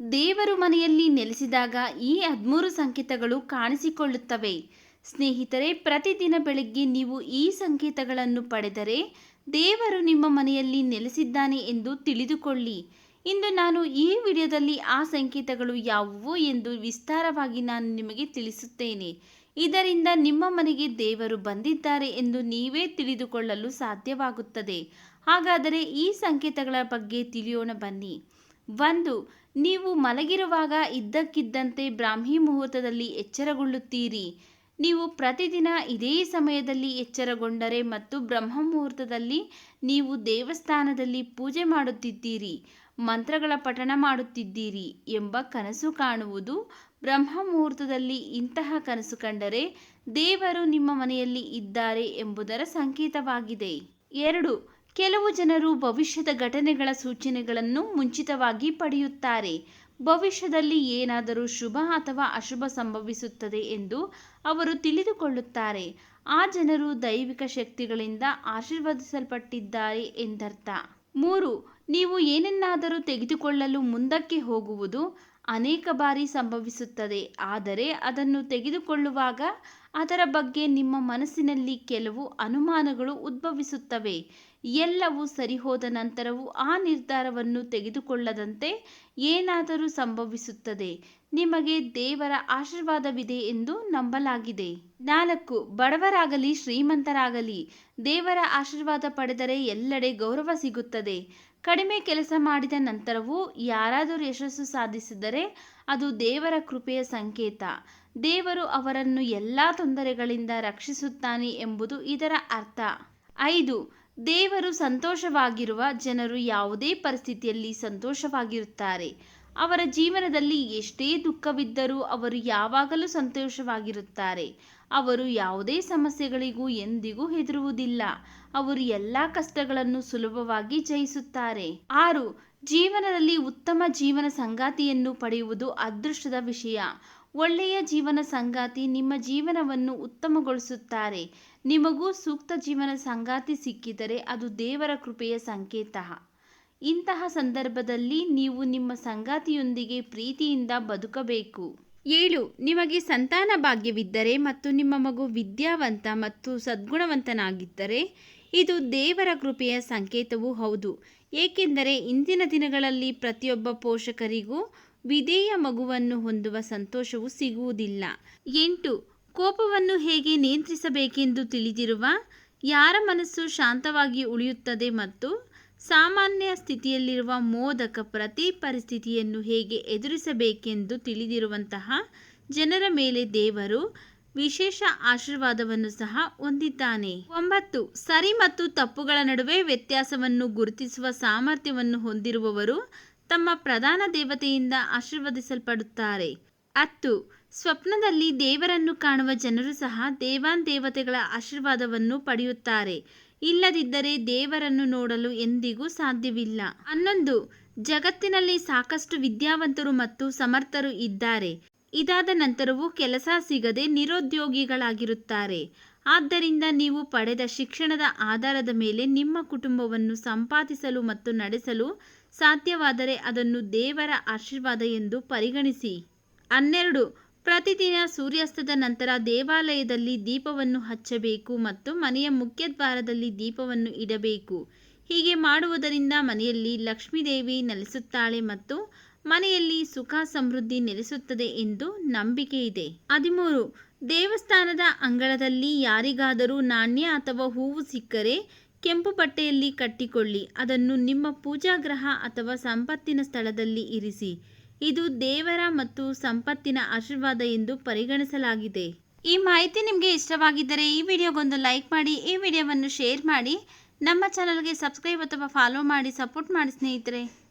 ದೇವರು ಮನೆಯಲ್ಲಿ ನೆಲೆಸಿದಾಗ ಈ ಹದಿಮೂರು ಸಂಕೇತಗಳು ಕಾಣಿಸಿಕೊಳ್ಳುತ್ತವೆ. ಸ್ನೇಹಿತರೆ, ಪ್ರತಿದಿನ ಬೆಳಗ್ಗೆ ನೀವು ಈ ಸಂಕೇತಗಳನ್ನು ಪಡೆದರೆ ದೇವರು ನಿಮ್ಮ ಮನೆಯಲ್ಲಿ ನೆಲೆಸಿದ್ದಾನೆ ಎಂದು ತಿಳಿದುಕೊಳ್ಳಿ. ಇಂದು ನಾನು ಈ ವಿಡಿಯೋದಲ್ಲಿ ಆ ಸಂಕೇತಗಳು ಯಾವುವು ಎಂದು ವಿಸ್ತಾರವಾಗಿ ನಾನು ನಿಮಗೆ ತಿಳಿಸುತ್ತೇನೆ. ಇದರಿಂದ ನಿಮ್ಮ ಮನೆಗೆ ದೇವರು ಬಂದಿದ್ದಾರೆ ಎಂದು ನೀವೇ ತಿಳಿದುಕೊಳ್ಳಲು ಸಾಧ್ಯವಾಗುತ್ತದೆ. ಹಾಗಾದರೆ ಈ ಸಂಕೇತಗಳ ಬಗ್ಗೆ ತಿಳಿಯೋಣ ಬನ್ನಿ. ಒಂದು ನೀವು ಮಲಗಿರುವಾಗ ಇದ್ದಕ್ಕಿದ್ದಂತೆ ಬ್ರಾಹ್ಮಿ ಮುಹೂರ್ತದಲ್ಲಿ ಎಚ್ಚರಗೊಳ್ಳುತ್ತೀರಿ. ನೀವು ಪ್ರತಿದಿನ ಇದೇ ಸಮಯದಲ್ಲಿ ಎಚ್ಚರಗೊಂಡರೆ ಮತ್ತು ಬ್ರಹ್ಮ ಮುಹೂರ್ತದಲ್ಲಿ ನೀವು ದೇವಸ್ಥಾನದಲ್ಲಿ ಪೂಜೆ ಮಾಡುತ್ತಿದ್ದೀರಿ, ಮಂತ್ರಗಳ ಪಠಣ ಮಾಡುತ್ತಿದ್ದೀರಿ ಎಂಬ ಕನಸು ಕಾಣುವುದು ಬ್ರಹ್ಮ ಮುಹೂರ್ತದಲ್ಲಿ ಇಂತಹ ಕನಸು ಕಂಡರೆ ದೇವರು ನಿಮ್ಮ ಮನೆಯಲ್ಲಿ ಇದ್ದಾರೆ ಎಂಬುದರ ಸಂಕೇತವಾಗಿದೆ. ಎರಡು ಕೆಲವು ಜನರು ಭವಿಷ್ಯದ ಘಟನೆಗಳ ಸೂಚನೆಗಳನ್ನು ಮುಂಚಿತವಾಗಿ ಪಡೆಯುತ್ತಾರೆ. ಭವಿಷ್ಯದಲ್ಲಿ ಏನಾದರೂ ಶುಭ ಅಥವಾ ಅಶುಭ ಸಂಭವಿಸುತ್ತದೆ ಎಂದು ಅವರು ತಿಳಿದುಕೊಳ್ಳುತ್ತಾರೆ. ಆ ಜನರು ದೈವಿಕ ಶಕ್ತಿಗಳಿಂದ ಆಶೀರ್ವದಿಸಲ್ಪಟ್ಟಿದ್ದಾರೆ ಎಂದರ್ಥ. ಮೂರು ನೀವು ಏನನ್ನಾದರೂ ತೆಗೆದುಕೊಳ್ಳಲು ಮುಂದಕ್ಕೆ ಹೋಗುವುದು ಅನೇಕ ಬಾರಿ ಸಂಭವಿಸುತ್ತದೆ. ಆದರೆ ಅದನ್ನು ತೆಗೆದುಕೊಳ್ಳುವಾಗ ಅದರ ಬಗ್ಗೆ ನಿಮ್ಮ ಮನಸ್ಸಿನಲ್ಲಿ ಕೆಲವು ಅನುಮಾನಗಳು ಉದ್ಭವಿಸುತ್ತವೆ. ಎಲ್ಲವೂ ಸರಿಹೋದ ನಂತರವೂ ಆ ನಿರ್ಧಾರವನ್ನು ತೆಗೆದುಕೊಳ್ಳದಂತೆ ಏನಾದರೂ ಸಂಭವಿಸುತ್ತದೆ. ನಿಮಗೆ ದೇವರ ಆಶೀರ್ವಾದವಿದೆ ಎಂದು ನಂಬಲಾಗಿದೆ. ನಾಲ್ಕು, ಬಡವರಾಗಲಿ ಶ್ರೀಮಂತರಾಗಲಿ ದೇವರ ಆಶೀರ್ವಾದ ಪಡೆದರೆ ಎಲ್ಲೆಡೆ ಗೌರವ ಸಿಗುತ್ತದೆ. ಕಡಿಮೆ ಕೆಲಸ ಮಾಡಿದ ನಂತರವೂ ಯಾರಾದರೂ ಯಶಸ್ಸು ಸಾಧಿಸಿದರೆ ಅದು ದೇವರ ಕೃಪೆಯ ಸಂಕೇತ. ದೇವರು ಅವರನ್ನು ಎಲ್ಲ ತೊಂದರೆಗಳಿಂದ ರಕ್ಷಿಸುತ್ತಾನೆ ಎಂಬುದು ಇದರ ಅರ್ಥ. ಐದು, ದೇವರು ಸಂತೋಷವಾಗಿರುವ ಜನರು ಯಾವುದೇ ಪರಿಸ್ಥಿತಿಯಲ್ಲಿ ಸಂತೋಷವಾಗಿರುತ್ತಾರೆ. ಅವರ ಜೀವನದಲ್ಲಿ ಎಷ್ಟೇ ದುಃಖವಿದ್ದರೂ ಅವರು ಯಾವಾಗಲೂ ಸಂತೋಷವಾಗಿರುತ್ತಾರೆ. ಅವರು ಯಾವುದೇ ಸಮಸ್ಯೆಗಳಿಗೂ ಎಂದಿಗೂ ಹೆದರುವುದಿಲ್ಲ. ಅವರು ಎಲ್ಲ ಕಷ್ಟಗಳನ್ನು ಸುಲಭವಾಗಿ ಜಯಿಸುತ್ತಾರೆ. ಆರು, ಜೀವನದಲ್ಲಿ ಉತ್ತಮ ಜೀವನ ಸಂಗಾತಿಯನ್ನು ಪಡೆಯುವುದು ಅದೃಷ್ಟದ ವಿಷಯ. ಒಳ್ಳೆಯ ಜೀವನ ಸಂಗಾತಿ ನಿಮ್ಮ ಜೀವನವನ್ನು ಉತ್ತಮಗೊಳಿಸುತ್ತಾರೆ. ನಿಮಗೂ ಸೂಕ್ತ ಜೀವನ ಸಂಗಾತಿ ಸಿಕ್ಕಿದರೆ ಅದು ದೇವರ ಕೃಪೆಯ ಸಂಕೇತ. ಇಂತಹ ಸಂದರ್ಭದಲ್ಲಿ ನೀವು ನಿಮ್ಮ ಸಂಗಾತಿಯೊಂದಿಗೆ ಪ್ರೀತಿಯಿಂದ ಬದುಕಬೇಕು. ಏಳು, ನಿಮಗೆ ಸಂತಾನ ಭಾಗ್ಯವಿದ್ದರೆ ಮತ್ತು ನಿಮ್ಮ ಮಗು ವಿದ್ಯಾವಂತ ಮತ್ತು ಸದ್ಗುಣವಂತನಾಗಿದ್ದರೆ, ಇದು ದೇವರ ಕೃಪೆಯ ಸಂಕೇತವೂ ಹೌದು. ಏಕೆಂದರೆ ಇಂದಿನ ದಿನಗಳಲ್ಲಿ ಪ್ರತಿಯೊಬ್ಬ ಪೋಷಕರಿಗೂ ವಿಧೇಯ ಮಗುವನ್ನು ಹೊಂದುವ ಸಂತೋಷವು ಸಿಗುವುದಿಲ್ಲ. ಎಂಟು, ಕೋಪವನ್ನು ಹೇಗೆ ನಿಯಂತ್ರಿಸಬೇಕೆಂದು ತಿಳಿದಿರುವ, ಯಾರ ಮನಸ್ಸು ಶಾಂತವಾಗಿ ಉಳಿಯುತ್ತದೆ ಮತ್ತು ಸಾಮಾನ್ಯ ಸ್ಥಿತಿಯಲ್ಲಿರುವ ಮೋದಕ ಪ್ರತಿ ಪರಿಸ್ಥಿತಿಯನ್ನು ಹೇಗೆ ಎದುರಿಸಬೇಕೆಂದು ತಿಳಿದಿರುವಂತಹ ಜನರ ಮೇಲೆ ದೇವರು ವಿಶೇಷ ಆಶೀರ್ವಾದವನ್ನು ಸಹ ಹೊಂದಿದ್ದಾನೆ. ಒಂಬತ್ತು, ಸರಿ ಮತ್ತು ತಪ್ಪುಗಳ ನಡುವೆ ವ್ಯತ್ಯಾಸವನ್ನು ಗುರುತಿಸುವ ಸಾಮರ್ಥ್ಯವನ್ನು ಹೊಂದಿರುವವರು ತಮ್ಮ ಪ್ರಧಾನ ದೇವತೆಯಿಂದ ಆಶೀರ್ವದಿಸಲ್ಪಡುತ್ತಾರೆ. ಹತ್ತು, ಸ್ವಪ್ನದಲ್ಲಿ ದೇವರನ್ನು ಕಾಣುವ ಜನರು ಸಹ ದೇವಾನ್ ದೇವತೆಗಳ ಆಶೀರ್ವಾದವನ್ನು ಪಡೆಯುತ್ತಾರೆ. ಇಲ್ಲದಿದ್ದರೆ ದೇವರನ್ನು ನೋಡಲು ಎಂದಿಗೂ ಸಾಧ್ಯವಿಲ್ಲ. ಹನ್ನೊಂದು, ಜಗತ್ತಿನಲ್ಲಿ ಸಾಕಷ್ಟು ವಿದ್ಯಾವಂತರು ಮತ್ತು ಸಮರ್ಥರು ಇದ್ದಾರೆ. ಇದಾದ ನಂತರವೂ ಕೆಲಸ ಸಿಗದೆ ನಿರುದ್ಯೋಗಿಗಳಾಗಿರುತ್ತಾರೆ. ಆದ್ದರಿಂದ ನೀವು ಪಡೆದ ಶಿಕ್ಷಣದ ಆಧಾರದ ಮೇಲೆ ನಿಮ್ಮ ಕುಟುಂಬವನ್ನು ಸಂಪಾದಿಸಲು ಮತ್ತು ನಡೆಸಲು ಸಾಧ್ಯವಾದರೆ ಅದನ್ನು ದೇವರ ಆಶೀರ್ವಾದ ಎಂದು ಪರಿಗಣಿಸಿ. ಹನ್ನೆರಡು ಪ್ರತಿದಿನ ಸೂರ್ಯಾಸ್ತದ ನಂತರ ದೇವಾಲಯದಲ್ಲಿ ದೀಪವನ್ನು ಹಚ್ಚಬೇಕು ಮತ್ತು ಮನೆಯ ಮುಖ್ಯದ್ವಾರದಲ್ಲಿ ದೀಪವನ್ನು ಇಡಬೇಕು. ಹೀಗೆ ಮಾಡುವುದರಿಂದ ಮನೆಯಲ್ಲಿ ಲಕ್ಷ್ಮೀದೇವಿ ನೆಲೆಸುತ್ತಾಳೆ ಮತ್ತು ಮನೆಯಲ್ಲಿ ಸುಖ ಸಮೃದ್ಧಿ ನೆಲೆಸುತ್ತದೆ ಎಂದು ನಂಬಿಕೆ ಇದೆ. ಹದಿಮೂರು. ದೇವಸ್ಥಾನದ ಅಂಗಳದಲ್ಲಿ ಯಾರಿಗಾದರೂ ನಾಣ್ಯ ಅಥವಾ ಹೂವು ಸಿಕ್ಕರೆ ಕೆಂಪು ಬಟ್ಟೆಯಲ್ಲಿ ಕಟ್ಟಿಕೊಳ್ಳಿ. ಅದನ್ನು ನಿಮ್ಮ ಪೂಜಾಗ್ರಹ ಅಥವಾ ಸಂಪತ್ತಿನ ಸ್ಥಳದಲ್ಲಿ ಇರಿಸಿ. ಇದು ದೇವರ ಮತ್ತು ಸಂಪತ್ತಿನ ಆಶೀರ್ವಾದ ಎಂದು ಪರಿಗಣಿಸಲಾಗಿದೆ. ಈ ಮಾಹಿತಿ ನಿಮಗೆ ಇಷ್ಟವಾಗಿದ್ದರೆ ಈ ವಿಡಿಯೋಗೊಂದು ಲೈಕ್ ಮಾಡಿ, ಈ ವಿಡಿಯೋವನ್ನು ಶೇರ್ ಮಾಡಿ, ನಮ್ಮ ಚಾನಲ್ಗೆ ಸಬ್ಸ್ಕ್ರೈಬ್ ಅಥವಾ ಫಾಲೋ ಮಾಡಿ, ಸಪೋರ್ಟ್ ಮಾಡಿ ಸ್ನೇಹಿತರೆ.